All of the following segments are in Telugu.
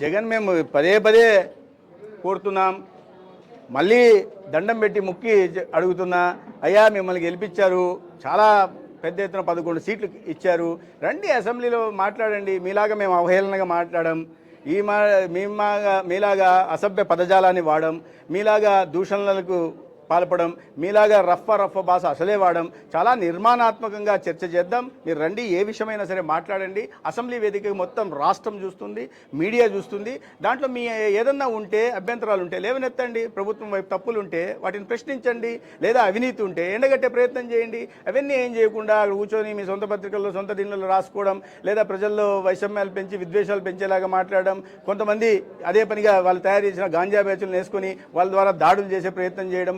జగన్ మేము పదే పదే కోరుతున్నాం. మళ్ళీ దండం పెట్టి ముక్కి అడుగుతున్నా అయ్యా మిమ్మల్ని గెలిపించారు. చాలా పెద్ద ఎత్తున పదకొండు సీట్లు ఇచ్చారు. రండి అసెంబ్లీలో మాట్లాడండి. మీలాగా మేము అవహేళనగా మాట్లాడడం ఈ మా మీలాగా మీలాగా అసభ్య పదజాలాన్ని వాడడం మీలాగా దూషణలకు పాల్పడం మీలాగా రఫ్ఫ రఫ్ఫ భాష అసలే వాడడం చాలా నిర్మాణాత్మకంగా చర్చ చేద్దాం. మీరు రండి ఏ విషయమైనా సరే మాట్లాడండి. అసెంబ్లీ వేదిక మొత్తం రాష్ట్రం చూస్తుంది మీడియా చూస్తుంది. దాంట్లో మీ ఏదన్నా ఉంటే అభ్యంతరాలు ఉంటే లేవనెత్తండి. ప్రభుత్వం వైపు తప్పులు ఉంటే వాటిని ప్రశ్నించండి. లేదా అవినీతి ఉంటే ఎండగట్టే ప్రయత్నం చేయండి. అవన్నీ ఏం చేయకుండా అక్కడ కూర్చొని మీ సొంత పత్రికల్లో సొంత దీనిలో రాసుకోవడం లేదా ప్రజల్లో వైషమ్యాలు పెంచి విద్వేషాలు పెంచేలాగా మాట్లాడడం. కొంతమంది అదే పనిగా వాళ్ళు తయారు చేసిన గాంజా బ్యాచ్లు వేసుకొని వాళ్ళ ద్వారా దాడులు చేసే ప్రయత్నం చేయడం.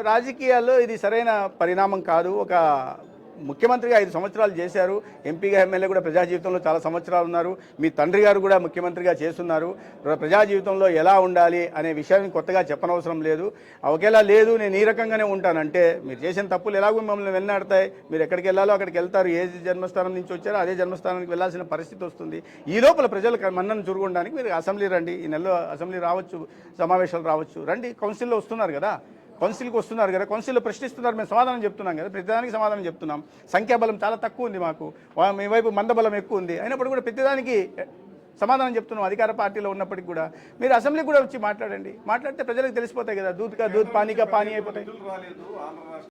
రాజకీయాల్లో ఇది సరైన పరిణామం కాదు. ఒక ముఖ్యమంత్రిగా ఐదు సంవత్సరాలు చేశారు. ఎంపీగా ఎమ్మెల్యే కూడా ప్రజా జీవితంలో చాలా సంవత్సరాలు ఉన్నారు. మీ తండ్రి గారు కూడా ముఖ్యమంత్రిగా చేస్తున్నారు. ప్ర- ప్రజా జీవితంలో ఎలా ఉండాలి అనే విషయాన్ని కొత్తగా చెప్పనవసరం లేదు. ఒకేలా లేదు నేను ఈ రకంగానే ఉంటానంటే మీరు చేసిన తప్పులు ఎలాగో మిమ్మల్ని వెళ్ళాడతాయి మీరు ఎక్కడికి వెళ్ళాలో అక్కడికి వెళ్తారు. ఏ జన్మస్థానం నుంచి వచ్చారో అదే జన్మస్థానానికి వెళ్ళాల్సిన పరిస్థితి వస్తుంది. ఈ లోపల ప్రజలకు మన్నను చూరుకోవడానికి మీరు అసెంబ్లీ రండి. ఈ నెలలో అసెంబ్లీ రావచ్చు సమావేశాలు రావచ్చు. రండి కౌన్సిల్లో వస్తున్నారు కదా. కౌన్సిల్కి వస్తున్నారు కదా కౌన్సిల్లో ప్రశ్నిస్తున్నారు మేము సమాధానం చెప్తున్నాం కదా ప్రతిదానికి సమాధానం చెప్తున్నాం. సంఖ్యాబలం చాలా తక్కువ ఉంది మాకు. మీ వైపు మందబలం ఎక్కువ ఉంది. అయినప్పుడు కూడా ప్రతిదానికి సమాధానం చెప్తున్నాం అధికార పార్టీలో ఉన్నప్పటికీ కూడా. మీరు అసెంబ్లీ కూడా వచ్చి మాట్లాడండి. మాట్లాడితే ప్రజలకు తెలిసిపోతాయి కదా దూద్గా దూద్ పానీగా పానీ అయిపోతాయి.